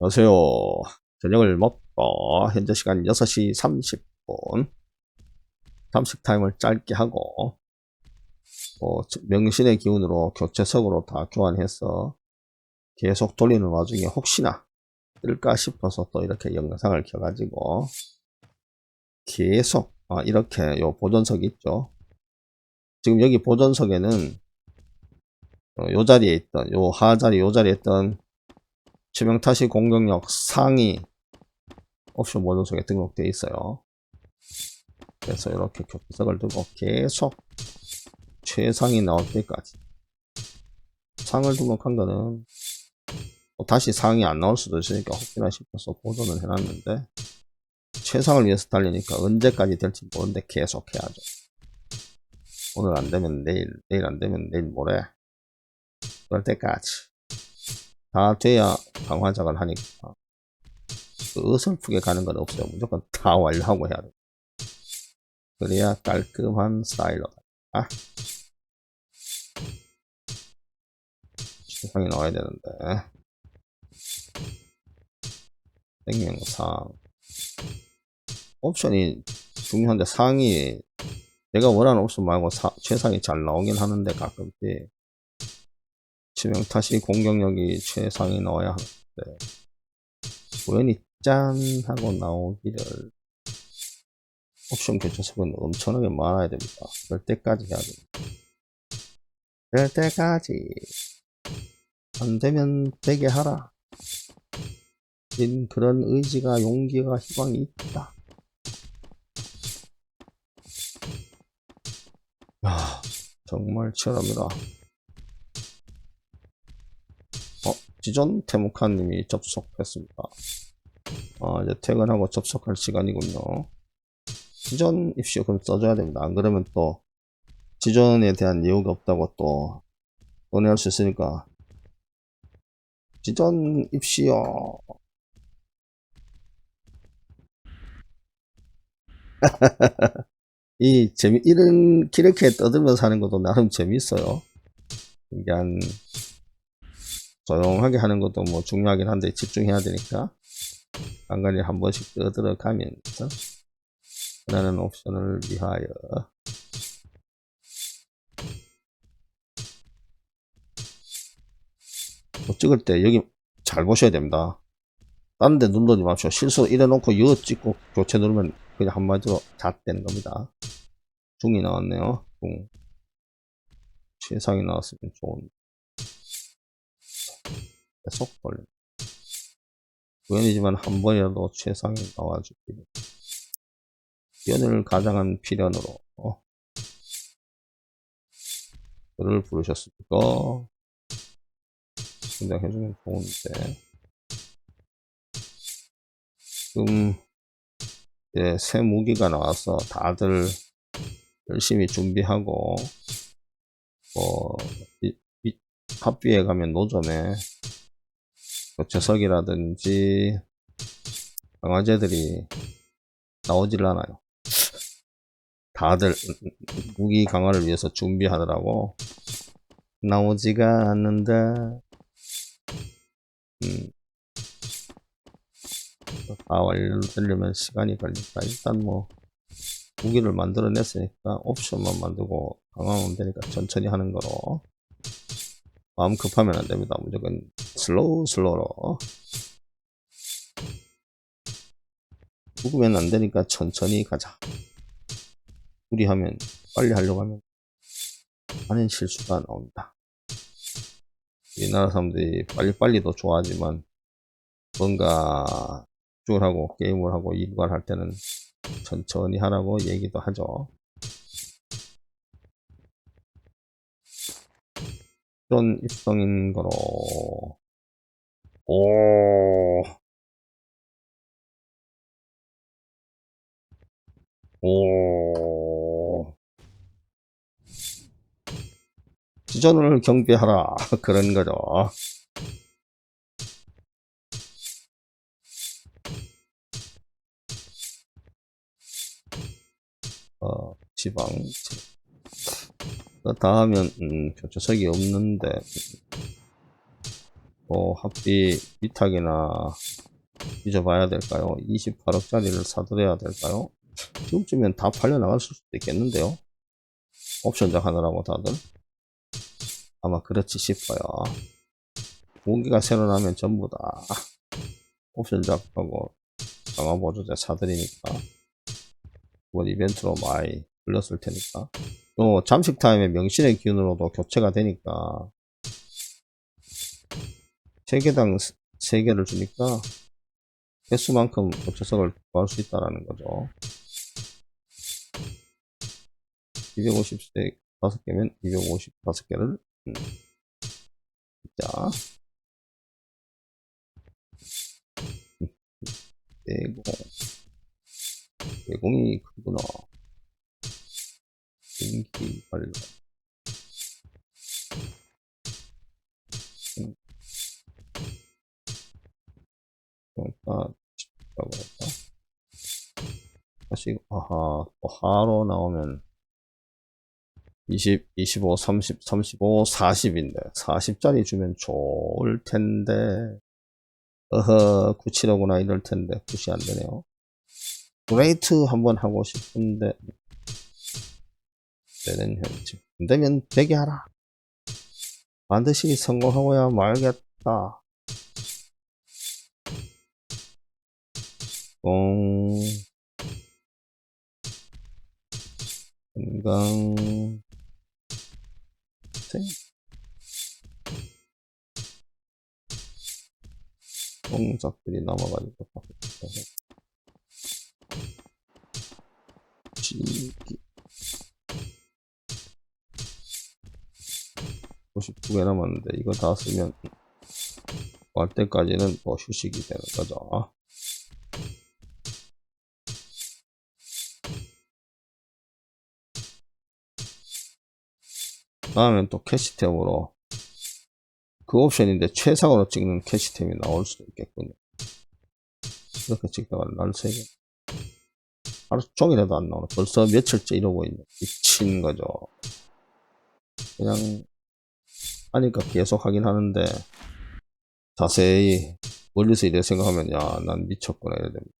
안녕하세요. 저녁을 먹고 현재 시간 6시 30분 잠식 타임을 짧게 하고 어, 명신의 기운으로 교체석으로 다 교환해서 계속 돌리는 와중에 혹시나 뜰까 싶어서 또 이렇게 영상을 켜가지고 계속 아, 이렇게 요 보존석 있죠. 지금 여기 보존석에는 어, 요 자리에 있던 요 하자리 요 자리에 있던 치명타시 공격력 상위 옵션 모드 속에 등록되어 있어요. 그래서 이렇게 교체석을 두고 계속 최상이 나올 때까지 상을 등록한 거는 뭐 다시 상이 안 나올 수도 있으니까 혹시나 싶어서 보존을 해놨는데 최상을 위해서 달리니까 언제까지 될지 모르는데 계속 해야죠. 오늘 안 되면 내일, 내일 안 되면 내일 모레 그럴 때까지 다 돼야 강화작을 하니까. 그 어설프게 가는 건 없어요. 무조건 다 완료하고 해야 돼. 그래야 깔끔한 스타일로 아! 세상이 나와야 되는데. 생명상. 옵션이 중요한데 상이 내가 원하는 옵션 말고 사, 최상이 잘 나오긴 하는데 가끔씩 치명타 시 공격력이 최상이 나와야 하는데 우연히 짠 하고 나오기를 옵션 교체석은 엄청나게 많아야 됩니다. 그럴 때까지 해야 됩니다. 그럴 때까지 안 되면 되게 하라. 인 그런 의지가 용기가 희망이 있다. 야, 정말 치열합니다. 어, 지전 태무카님이 접속했습니다. 어, 이제 퇴근하고 접속할 시간이군요. 지전 입시 그럼 써줘야 됩니다. 안 그러면 또 지전에 대한 이유가 없다고 또 논의할 수 있으니까 지전 입시요. 이 재미 이런 이렇게 떠들면서 하는 것도 나름 재밌어요. 이게 한 조용하게 하는 것도 뭐 중요하긴 한데 집중해야 되니까 간간히 한 번씩 떠들어 가면서 하나는 옵션을 위하여 뭐 찍을 때 여기 잘 보셔야 됩니다. 다른 데 눌러지 마시고 실수 이래놓고 이거 찍고 교체 누르면 그냥 한마디로 잣되는 겁니다. 중이 나왔네요. 중. 최상이 나왔으면 좋은. 계속 걸려. 우연이지만 한 번이라도 최상이 나와주기를. 연을 가장한 필연으로 어. 그를 부르셨습니까? 등장해주면 좋은데. 지금 이제 새 무기가 나와서 다들 열심히 준비하고 뭐 이, 이, 합비에 가면 노점에 교체석이라든지 강화제들이 나오질 않아요. 다들 무기 강화를 위해서 준비하더라고 나오지가 않는다. 음, 다 완료되려면 시간이 걸리니까 일단 뭐 무기를 만들어냈으니까 옵션만 만들고 강화하면 되니까 천천히 하는 거로 마음 급하면 안 됩니다. 무조건 슬로우 슬로우로 죽으면 안 되니까 천천히 가자. 무리하면 빨리 하려고 하면 하는 실수가 나온다. 우리나라 사람들이 빨리빨리도 좋아하지만 뭔가 집중을 하고 게임을 하고 일을 할 때는 천천히 하라고 얘기도 하죠. 이런 입성인 거로 오. 오. 지전을 경배하라. 그런 거죠. 어, 지방. 그 다음은, 음, 교체석이 없는데, 또 합비 위탁이나 잊어봐야 될까요? 28억짜리를 사들여야 될까요? 지금쯤엔 다 팔려 나갈 수도 있겠는데요? 옵션작 하느라고 다들 아마 그렇지 싶어요. 무기가 새로 나면 전부 다 옵션작하고 강화 보조제 사들이니까 이번 이벤트로 많이 불렸을 테니까 또 잠식 타임의 명신의 기운으로도 교체가 되니까 3개당 3개를 주니까 개수만큼 교체석을 구할 수 있다라는 거죠. 250세 5개면 255개를 음. 자 내공 내공이 크구나 인기 관련. 음. 그러니까 라고 할까 다시 아하 또 하로 나오면 20, 25, 30, 35, 40인데. 40짜리 주면 좋을 텐데. 어허 97하구나 이럴 텐데. 굿이 안 되네요. 그레이트 한번 하고 싶은데 되는 현재 안 되면 되게 하라. 반드시 성공하고야 말겠다. 공. 건강. 생. 동작들이 남아가지고 지기 52개 남았는데 이거 다 쓰면 갈 때까지는 뭐 휴식이 되는 거죠 다음엔 또 캐시템으로 그 옵션인데 최상으로 찍는 캐시템이 나올 수도 있겠군요. 이렇게 찍다가 날 세게 하루 종일해도 안 나오네. 벌써 며칠째 이러고 있네. 미친 거죠. 그냥 하니까 계속 하긴 하는데 자세히 멀리서 이래 생각하면 야 난 미쳤구나 이래 됩니다.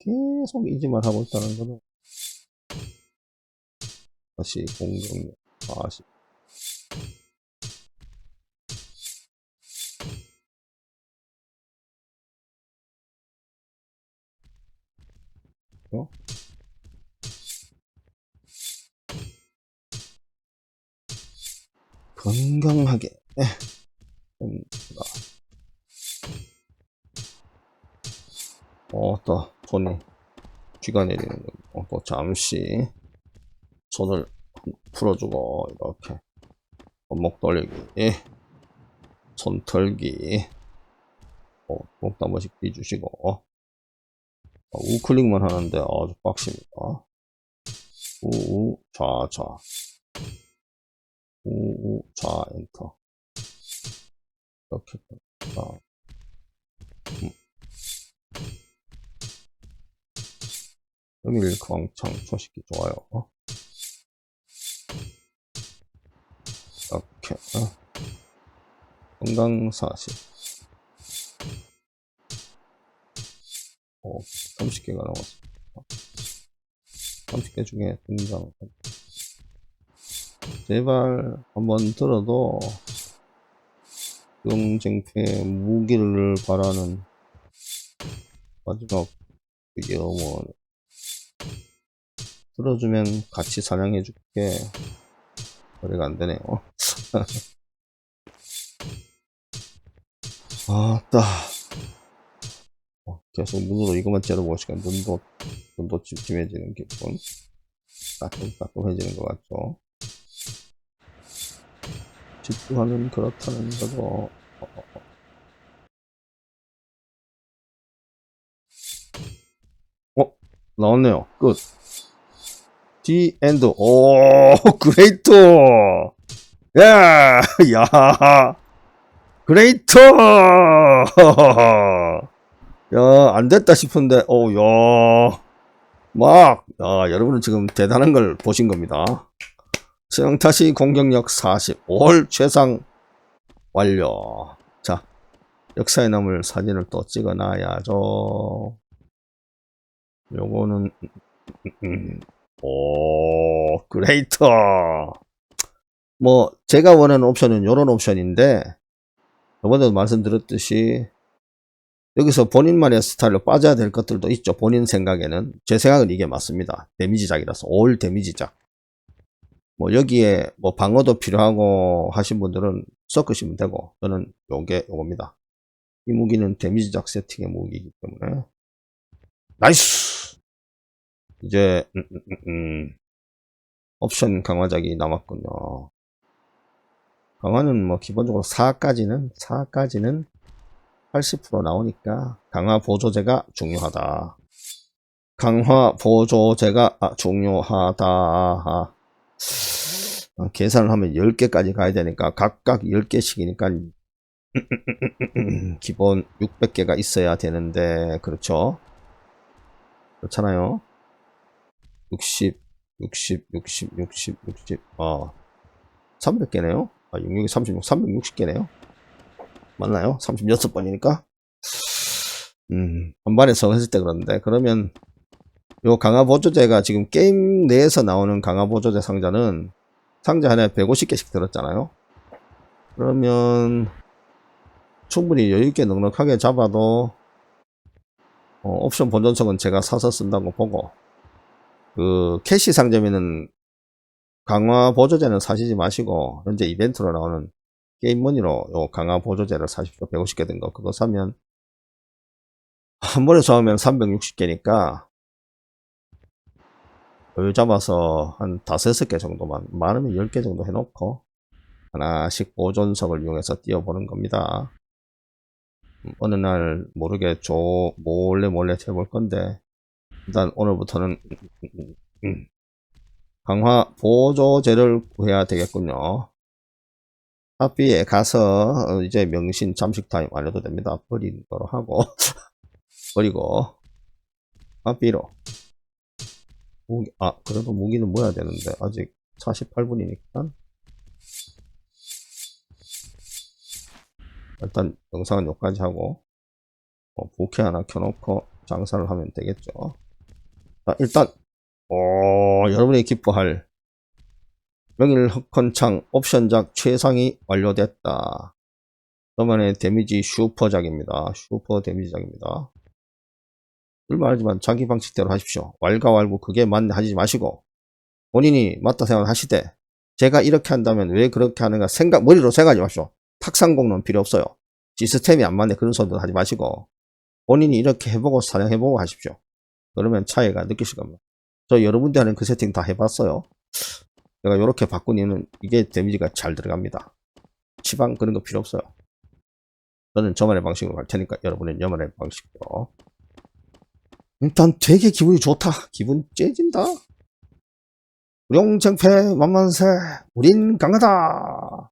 계속 이지만 하고 있다는 거는 다시 공격력 40 어? 건강하게 예. 됩니다. 어, 또 손이 쥐가 내리는 거. 어, 또 잠시 손을 풀어주고 이렇게 목 돌리기, 손 털기, 어, 목도 한 번씩 띄주시고 어, 우클릭만 하는데 아주 빡십니다. 우우 좌좌 우우 좌 엔터 이렇게 자, 음. 음일 광창 초식기 좋아요. 어? 이렇게 어? 건강 40 어, 30개가 나왔습니다. 30개 중에 등장 제발 한번 들어도 영쟁패 무기를 바라는 마지막 그 영원 들어주면 같이 사냥해 줄게 거래가 안 되네요. 아따. 어, 계속 눈으로 이것만 째려보시니까 눈도, 눈도 찜찜해지는 기분. 따끔따끔해지는 것 같죠. 집중하면 그렇다는 거죠. 어, 어, 어. 어, 나왔네요. 끝. 디 엔드. 오, 그레이트. 야, 야. 그레이트. 야, 안 됐다 싶은데, 오, 야. 막, 야, 여러분은 지금 대단한 걸 보신 겁니다. 수영타시 공격력 40, 5월 최상 완료. 자, 역사에 남을 사진을 또 찍어 놔야죠. 요거는, 음, 오, 그레이터. 뭐, 제가 원하는 옵션은 요런 옵션인데, 저번에도 말씀드렸듯이, 여기서 본인만의 스타일로 빠져야 될 것들도 있죠. 본인 생각에는. 제 생각은 이게 맞습니다. 데미지작이라서. 올 데미지작. 뭐, 여기에 뭐 방어도 필요하고 하신 분들은 섞으시면 되고, 저는 요게 요겁니다. 이 무기는 데미지 작 세팅의 무기이기 때문에. 나이스! 이제, 음, 음, 음, 음. 옵션 강화작이 남았군요. 강화는 뭐 기본적으로 4까지는 4까지는 80% 나오니까 강화 보조제가 중요하다. 강화 보조제가 아, 중요하다. 아, 어, 계산을 하면 10개까지 가야 되니까 각각 10개씩이니까 기본 600개가 있어야 되는데 그렇죠? 그렇잖아요. 60, 60, 60, 60, 60, 어, 300개네요. 아, 66, 36, 360개네요. 맞나요? 36번이니까. 음, 한반에서 했을 때 그런데, 그러면, 요 강화 보조제가 지금 게임 내에서 나오는 강화 보조제 상자는 상자 하나에 150개씩 들었잖아요. 그러면, 충분히 여유있게 넉넉하게 잡아도, 어, 옵션 본전성은 제가 사서 쓴다고 보고, 그, 캐시 상점에는 강화 보조제는 사시지 마시고, 현재 이벤트로 나오는 게임머니로 요 강화 보조제를 사십시오. 150개 든 거. 그거 사면, 한 번에 사면 360개니까, 여유 잡아서 한 5, 6개 정도만, 많으면 10개 정도 해놓고, 하나씩 보존석을 이용해서 띄워보는 겁니다. 음, 어느 날 모르게 조, 몰래 몰래 해볼 건데, 일단 오늘부터는, 강화 보조제를 구해야 되겠군요. 카피에 가서 어, 이제 명신 잠식 타임 안 해도 됩니다. 버리도록 하고 버리고 카피로 무기, 아 그래도 무기는 모아야 되는데 아직 48분이니까 일단 영상은 여기까지 하고 어, 부캐 하나 켜놓고 장사를 하면 되겠죠. 자, 일단 어, 여러분이 기뻐할 명일 흑헌창 옵션작 최상이 완료됐다. 너만의 데미지 슈퍼작입니다. 슈퍼 데미지작입니다. 늘 말하지만 자기 방식대로 하십시오. 왈가왈부 그게 맞네 하지 마시고 본인이 맞다 생각하시되 제가 이렇게 한다면 왜 그렇게 하는가 생각 머리로 생각하지 마십시오. 탁상공론 필요 없어요. 시스템이 안 맞네 그런 소리도 하지 마시고 본인이 이렇게 해보고 사냥해보고 하십시오. 그러면 차이가 느끼실 겁니다. 저 여러분들 하는 그 세팅 다 해봤어요. 내가 이렇게 이유는 이게 데미지가 잘 들어갑니다. 치방 그런 거 필요 없어요. 저는 저만의 방식으로 갈 테니까 여러분은 여만의 방식으로. 일단 되게 기분이 좋다. 기분 째진다. 우룡정패 만만세. 우린 강하다.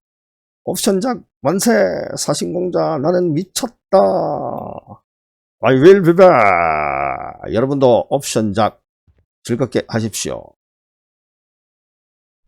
옵션작 만세. 사신공자 나는 미쳤다. I will be back. 여러분도 옵션작 즐겁게 하십시오.